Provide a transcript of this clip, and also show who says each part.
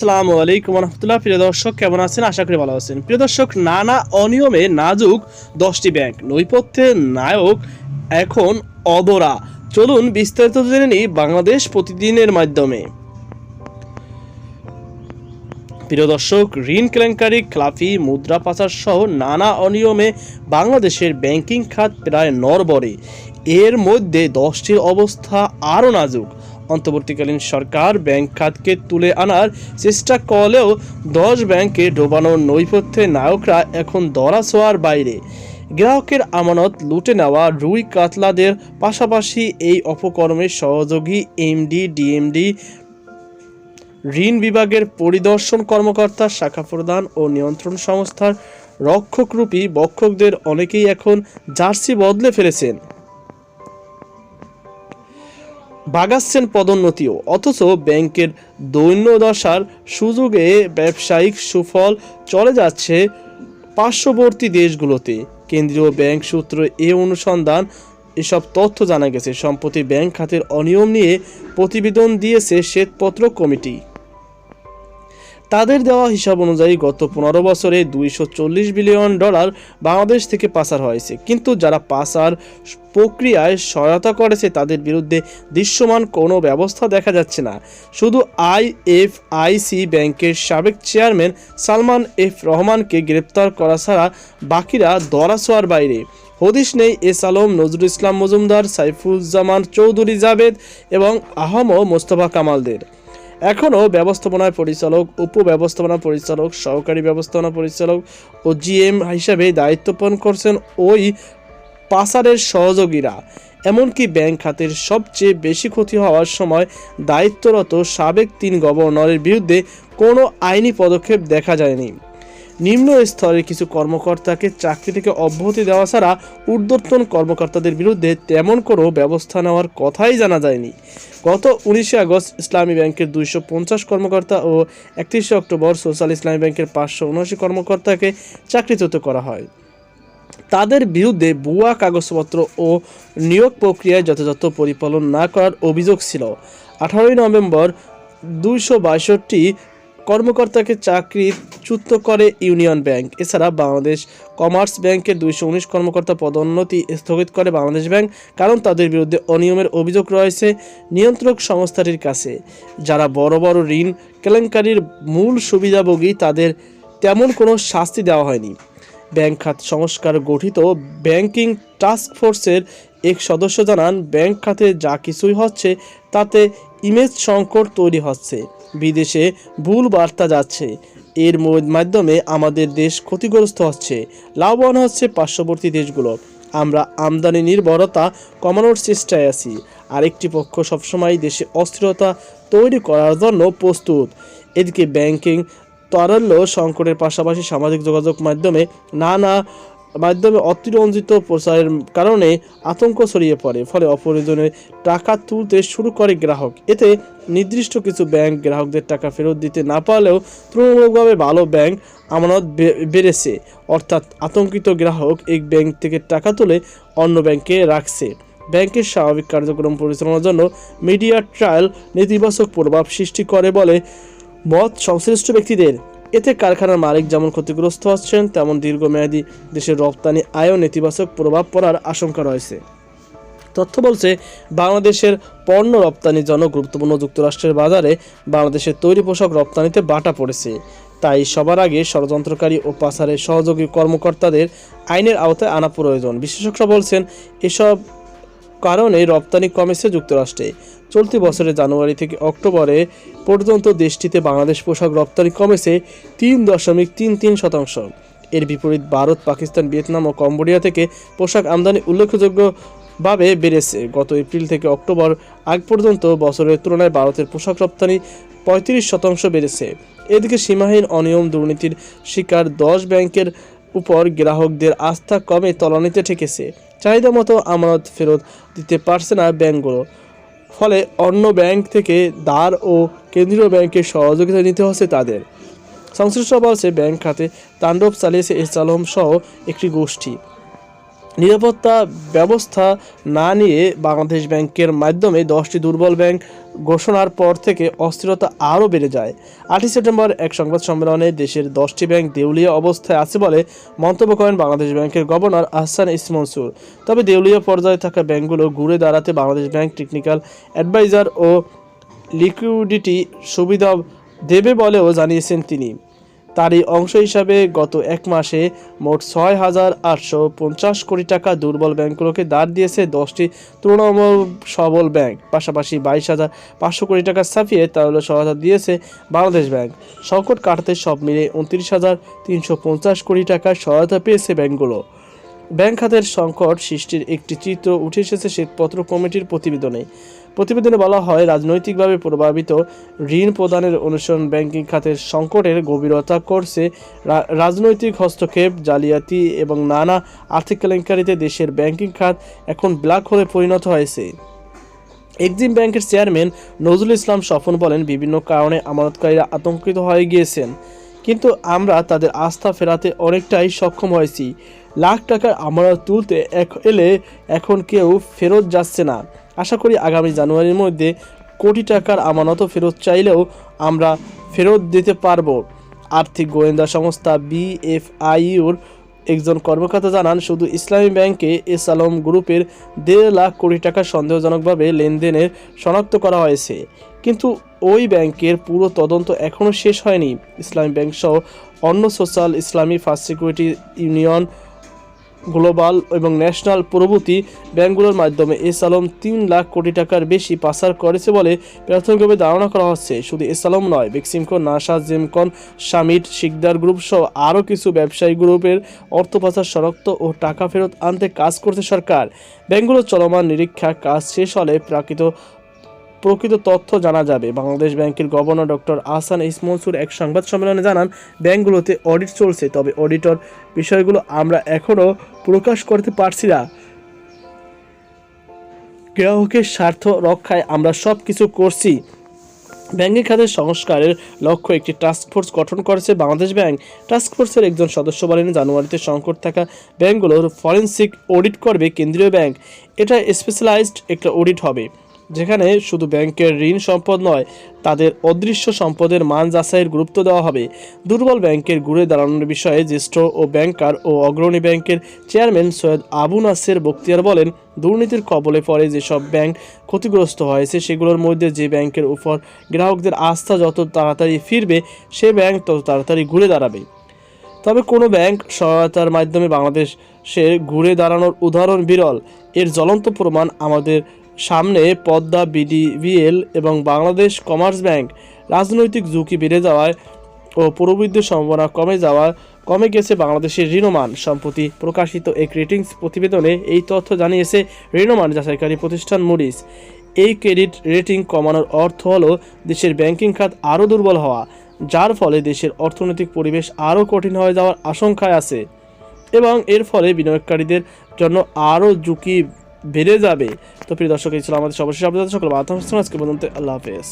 Speaker 1: আসসালামু আলাইকুম রহমতুল্লাহ প্রিয় দর্শক, কেমন আছেন? আশা করি ভালো আছেন। প্রিয় দর্শক, নানা অনিয়মে নাজুক দশটি ব্যাংক। নৈপথ্যের নায়ক এখন অদরা চলুন বিস্তারিত জেনে নিই বাংলাদেশ প্রতিদিনের মাধ্যমে। প্রিয় দর্শক, ঋণ কেলেঙ্কারি, ক্লাফি, মুদ্রা পাচার সহ নানা অনিয়মে বাংলাদেশের ব্যাংকিং খাত প্রায় নরবরে। এর মধ্যে দশটির অবস্থা আরও নাজুক। অন্তর্বর্তীকালীন সরকার ব্যাংক খাতকে তুলে আনার চেষ্টা করলেও দশ ব্যাংকে ডোবানোর নৈপথ্যে নায়করা এখন দরা ছোঁয়ার বাইরে। গ্রাহকের আমানত লুটে নেওয়া রুই কাতলাদের পাশাপাশি এই অপকর্মের সহযোগী এমডি, ডিএমডি, ঋণ বিভাগের পরিদর্শন কর্মকর্তা, শাখা প্রদান ও নিয়ন্ত্রণ সংস্থার রক্ষকরূপী বক্ষকদের অনেকেই এখন জার্সি বদলে ফেলেছেন। বাগাচ্ছেন পদোন্নতিও। অথচ ব্যাংকের দৈন্যদশার সুযোগে ব্যবসায়িক সুফল চলে যাচ্ছে পার্শ্ববর্তী দেশগুলোতে। কেন্দ্রীয় ব্যাংক সূত্র এ অনুসন্ধান এসব তথ্য জানা গেছে। সম্প্রতি ব্যাংক খাতের অনিয়ম নিয়ে প্রতিবেদন দিয়েছে শ্বেতপত্র কমিটি। তাদের দেওয়া হিসাব অনুযায়ী গত পনেরো বছরে দুইশো চল্লিশ বিলিয়ন ডলার বাংলাদেশ থেকে পাচার হয়েছে। কিন্তু যারা পাচার প্রক্রিয়ায় সহায়তা করেছে, তাদের বিরুদ্ধে দৃশ্যমান কোনো ব্যবস্থা দেখা যাচ্ছে না। শুধু আইএফআইসি ব্যাংকের সাবেক চেয়ারম্যান সালমান এফ রহমানকে গ্রেপ্তার করা ছাড়া বাকিরা দরাছোয়ার বাইরে। হদিশ নেই এস আলম, নজরুল ইসলাম মজুমদার, সাইফুজ্জামান চৌধুরী জাবেদ এবং আহম মোস্তফা কামালদের। এখনও ব্যবস্থাপনা পরিচালক, উপব্যবস্থাপনা পরিচালক, সহকারী ব্যবস্থাপনা পরিচালক ও জিএম হিসাবে দায়িত্ব পালন করছেন ওই পাসারের সহযোগীরা। এমনকি ব্যাংক খাতের সবচেয়ে বেশি ক্ষতি হওয়ার সময় দায়িত্বরত সাবেক তিন গভর্নরের বিরুদ্ধে কোনো আইনি পদক্ষেপ দেখা যায়নি। নিম্ন স্তরের কিছু কর্মকর্তাকে চাকরি থেকে অব্যাহতি দেওয়া ছাড়া ঊর্ধ্বতন কর্মকর্তাদের বিরুদ্ধে তেমন কোনো ব্যবস্থা নেওয়ার কথাই জানা যায়নি। গত উনিশে আগস্ট ইসলামী ব্যাংকের দুইশো পঞ্চাশ কর্মকর্তা ও একত্রিশে অক্টোবর সোশ্যাল ইসলামী ব্যাংকের পাঁচশো উনআশি কর্মকর্তাকে চাকরিচ্যুত করা হয়। তাদের বিরুদ্ধে ভুয়া কাগজপত্র ও নিয়োগ প্রক্রিয়ায় যথাযথ পরিপালন না করার অভিযোগ ছিল। আঠারোই নভেম্বর দুইশো বাষট্টি কর্মকর্তাকে চাকরিচ্যুত করে ইউনিয়ন ব্যাংক। এছাড়া বাংলাদেশ কমার্স ব্যাংকের দুইশো উনিশ কর্মকর্তা পদোন্নতি স্থগিত করে বাংলাদেশ ব্যাংক, কারণ তাদের বিরুদ্ধে অনিয়মের অভিযোগ রয়েছে নিয়ন্ত্রক সংস্থাটির কাছে। যারা বড় বড় ঋণ কেলেঙ্কারির মূল সুবিধাভোগী, তাদের তেমন কোনো শাস্তি দেওয়া হয়নি। ব্যাংক খাত সংস্কার গঠিত ব্যাংকিং টাস্ক ফোর্সের এক সদস্য জানান, ব্যাংক খাতে যা কিছুই হচ্ছে, তাতে ইমেজ সংকট তৈরি হচ্ছে। বিদেশে ভুল বার্তা যাচ্ছে। এর মাধ্যমে আমাদের দেশ ক্ষতিগ্রস্ত হচ্ছে। লাভবান হচ্ছে পার্শ্ববর্তী দেশগুলো। আমরা আমদানি নির্ভরতা কমানোর চেষ্টায় আছি। আরেকটি পক্ষ সবসময় দেশে অস্থিরতা তৈরি করার জন্য প্রস্তুত। এদিকে ব্যাংকিং তারল্য সংকটের পাশাপাশি সামাজিক যোগাযোগ মাধ্যমে নানা মাধ্যমে অতিরঞ্জিত প্রচারের কারণে আতঙ্ক ছড়িয়ে পড়ে। ফলে অপ্রয়োজনে টাকা তুলতে শুরু করে গ্রাহক। এতে নির্দিষ্ট কিছু ব্যাংক গ্রাহকদের টাকা ফেরত দিতে না পারলেও তুলনামূলকভাবে ভালো ব্যাংক আমানত বেড়েছে। অর্থাৎ আতঙ্কিত গ্রাহক এক ব্যাংক থেকে টাকা তুলে অন্য ব্যাংকে রাখছে। ব্যাংকের স্বাভাবিক কার্যক্রম পরিচালনার জন্য মিডিয়া ট্রায়াল নেতিবাচক প্রভাব সৃষ্টি করে বলে মত সংশ্লিষ্ট ব্যক্তিদের। এতে কারখানার মালিক যেমন ক্ষতিগ্রস্ত হচ্ছেন, তেমন দীর্ঘমেয়াদী দেশের রপ্তানি আয়ও নেতিবাচক প্রভাব পড়ার আশঙ্কা রয়েছে। তথ্য বলছে, বাংলাদেশের পণ্য রপ্তানির জন্য গুরুত্বপূর্ণ যুক্তরাষ্ট্রের বাজারে বাংলাদেশের তৈরি পোশাক রপ্তানিতে বাটা পড়েছে। তাই সবার আগে ষড়যন্ত্রকারী ও পাচারের সহযোগী কর্মকর্তাদের আইনের আওতায় আনা প্রয়োজন। বিশেষজ্ঞরা বলছেন, এসব কারণে রপ্তানি কমেছে যুক্তরাষ্ট্রে। চলতি বছরের জানুয়ারি থেকে অক্টোবরে পর্যন্ত দেশটিতে বাংলাদেশ পোশাক রপ্তানি কমেছে তিন দশমিক তিন তিন শতাংশ। এর বিপরীত ভারত, পাকিস্তান, ভিয়েতনাম ও কম্বোডিয়া থেকে পোশাক আমদানি উল্লেখযোগ্যভাবে বেড়েছে। গত এপ্রিল থেকে অক্টোবর আগ পর্যন্ত বছরের তুলনায় ভারতের পোশাক রপ্তানি পঁয়ত্রিশ শতাংশ বেড়েছে। এদিকে সীমাহীন অনিয়ম দুর্নীতির শিকার দশ ব্যাংকের উপর গ্রাহকদের আস্থা কমে তলানিতে ঠেকেছে। চাহিদা মতো আমানত ফেরত দিতে পারছে না ব্যাংকগুলো। ফলে অন্য ব্যাংক থেকে ধার ও কেন্দ্রীয় ব্যাংকের সহযোগিতা নিতে হচ্ছে তাদের। সংশ্লিষ্ট বলছে ব্যাংক খাতে তাণ্ডব চালিয়েছে এস আলম সহ একটি গোষ্ঠী। নিরাপত্তা ব্যবস্থা না নিয়ে বাংলাদেশ ব্যাংকের মাধ্যমে দশটি দুর্বল ব্যাংক ঘোষণার পর থেকে অস্থিরতা আরও বেড়ে যায়। আটই সেপ্টেম্বর এক সংবাদ সম্মেলনে দেশের দশটি ব্যাংক দেউলিয়া অবস্থায় আছে বলে মন্তব্য করেন বাংলাদেশ ব্যাংকের গভর্নর আহসান ইসমনসুর তবে দেউলিয়া পর্যায়ে থাকা ব্যাংকগুলো ঘুরে দাঁড়াতে বাংলাদেশ ব্যাংক টেকনিক্যাল অ্যাডভাইজার ও লিকুইডিটি সুবিধা দেবে বলেও জানিয়েছেন তিনি। তারই অংশ হিসাবে গত এক মাসে মোট ছয় হাজার আটশো পঞ্চাশ কোটি টাকা দুর্বল ব্যাংকগুলোকে দাঁড় দিয়েছে দশটি তৃণমূল সবল ব্যাংক। পাশাপাশি বাইশ হাজার পাঁচশো কোটি টাকা ছাপিয়ে তাহলে সহায়তা দিয়েছে বাংলাদেশ ব্যাংক। সংকট কাটাতে সব মিলে উনত্রিশ হাজার তিনশো পঞ্চাশ কোটি টাকার সহায়তা পেয়েছে ব্যাংকগুলো। ব্যাংক খাতের সংকট সৃষ্টির একটি চিত্র উঠে এসেছে শ্বেতপত্র কমিটির প্রতিবেদনে। প্রতিবেদনে বলা হয়, রাজনৈতিকভাবে প্রভাবিত ঋণ প্রদানের অনুসরণ ব্যাংকিং খাতের সংকটের গভীরতা করছে রাজনৈতিক হস্তক্ষেপ, জালিয়াতি এবং নানা আর্থিক কেলেঙ্কারিতে দেশের ব্যাংকিং খাত এখন ব্ল্যাক হোলে পরিণত হয়েছে। এক্সিম ব্যাংকের চেয়ারম্যান নজরুল ইসলাম স্বপন বলেন, বিভিন্ন কারণে আমানতকারীরা আতঙ্কিত হয়ে গিয়েছেন। কিন্তু আমরা তাদের আস্থা ফেরাতে অনেকটাই সক্ষম হয়েছি। লাখ টাকার আমানত তুলতে এলে এখন কেউ ফেরত যাচ্ছে না। আশা করি আগামী জানুয়ারির মধ্যে কোটি টাকার আমানতও ফেরত চাইলেও আমরা ফেরত দিতে পারব। আর্থিক গোয়েন্দা সংস্থা বিএফআইউর একজন কর্মকর্তা জানান, শুধু ইসলামী ব্যাংকে এস আলম গ্রুপের দেড় লাখ কোটি টাকা সন্দেহজনকভাবে লেনদেনের শনাক্ত করা হয়েছে। কিন্তু ওই ব্যাংকের পুরো তদন্ত এখনও শেষ হয়নি। ইসলামী ব্যাংক সহ অন্য social Islami first security union global এবং ন্যাশনাল প্রভৃতি ব্যাংকগুলোর মাধ্যমে এস আলম তিন লাখ কোটি টাকার বেশি পাচার করেছে বলে প্রাথমিকভাবে ধারণা করা হচ্ছে। শুধু এস আলম নয় বেক্সিমকন নাসা জেমকন সামিট শিকদার গ্রুপ সহ আরও কিছু ব্যবসায়ী গ্রুপের অর্থ পাচার শনাক্ত ও টাকা ফেরত আনতে কাজ করছে সরকার। ব্যাংকগুলোর চলমান নিরীক্ষা কাজ শেষ হলে প্রাকৃত প্রকৃত তথ্য জানা যাবে। বাংলাদেশ ব্যাংকের গভর্নর ডক্টর আহসান ইসমনসুর এক সংবাদ সম্মেলনে জানান, ব্যাংকগুলোতে অডিট চলছে, তবে অডিটর বিষয়গুলো আমরা এখনও প্রকাশ করতে পারছি না। গ্রাহকের স্বার্থ রক্ষায় আমরা সব কিছু করছি। ব্যাংকিং খাতের সংস্কারের লক্ষ্য একটি টাস্ক ফোর্স গঠন করেছে বাংলাদেশ ব্যাংক। টাস্ক ফোর্সের একজন সদস্য বলেন, জানুয়ারিতে সংকট থাকা ব্যাংকগুলোর ফরেনসিক অডিট করবে কেন্দ্রীয় ব্যাংক। এটা স্পেশালাইজড একটা অডিট হবে। যেখানে শুধু ব্যাংকের ঋণ সম্পদ নয়, তাদের অদৃশ্য সম্পদের মান যাচাইয়ের গুরুত্ব দেওয়া হবে। দুর্বল ব্যাংকের ঘুরে দাঁড়ানোর বিষয়ে জ্যেষ্ঠ ও ব্যাংকার ও অগ্রণী ব্যাংকের চেয়ারম্যান সৈয়দ আবু নাসের বক্তিয়ার বলেন, দুর্নীতির কবলে পড়ে যেসব ব্যাংক ক্ষতিগ্রস্ত হয়েছে, সেগুলোর মধ্যে যে ব্যাংকের উপর গ্রাহকদের আস্থা যত তাড়াতাড়ি ফিরবে, সে ব্যাংক তত তাড়াতাড়ি ঘুরে দাঁড়াবে। তবে কোনো ব্যাংক সহায়তার মাধ্যমে বাংলাদেশের ঘুরে দাঁড়ানোর উদাহরণ বিরল। এর জ্বলন্ত প্রমাণ আমাদের সামনে পদ্মা বিডিভিএল এবং বাংলাদেশ কমার্স ব্যাংক রাজনৈতিক ঝুঁকি বেড়ে যাওয়ায় ও প্রবৃদ্ধির সম্ভাবনা কমে যাওয়া কমে গেছে বাংলাদেশের ঋণমান। সম্প্রতি প্রকাশিত এক রেটিংস প্রতিবেদনে এই তথ্য জানিয়েছে ঋণমান যাচাইকারী প্রতিষ্ঠান মুডিস এই ক্রেডিট রেটিং কমানোর অর্থ হলো দেশের ব্যাংকিং খাত আরও দুর্বল হওয়া, যার ফলে দেশের অর্থনৈতিক পরিবেশ আরও কঠিন হয়ে যাওয়ার আশঙ্কায় আছে। এবং এর ফলে বিনিয়োগকারীদের জন্য আরও ঝুঁকি বেড়ে যাবে। তো প্রিয় দর্শক, এই ছিল আমাদের সর্বশেষ আপনাদের সকল বার্তা আজকে পর্যন্ত আল্লাহ হাফেজ।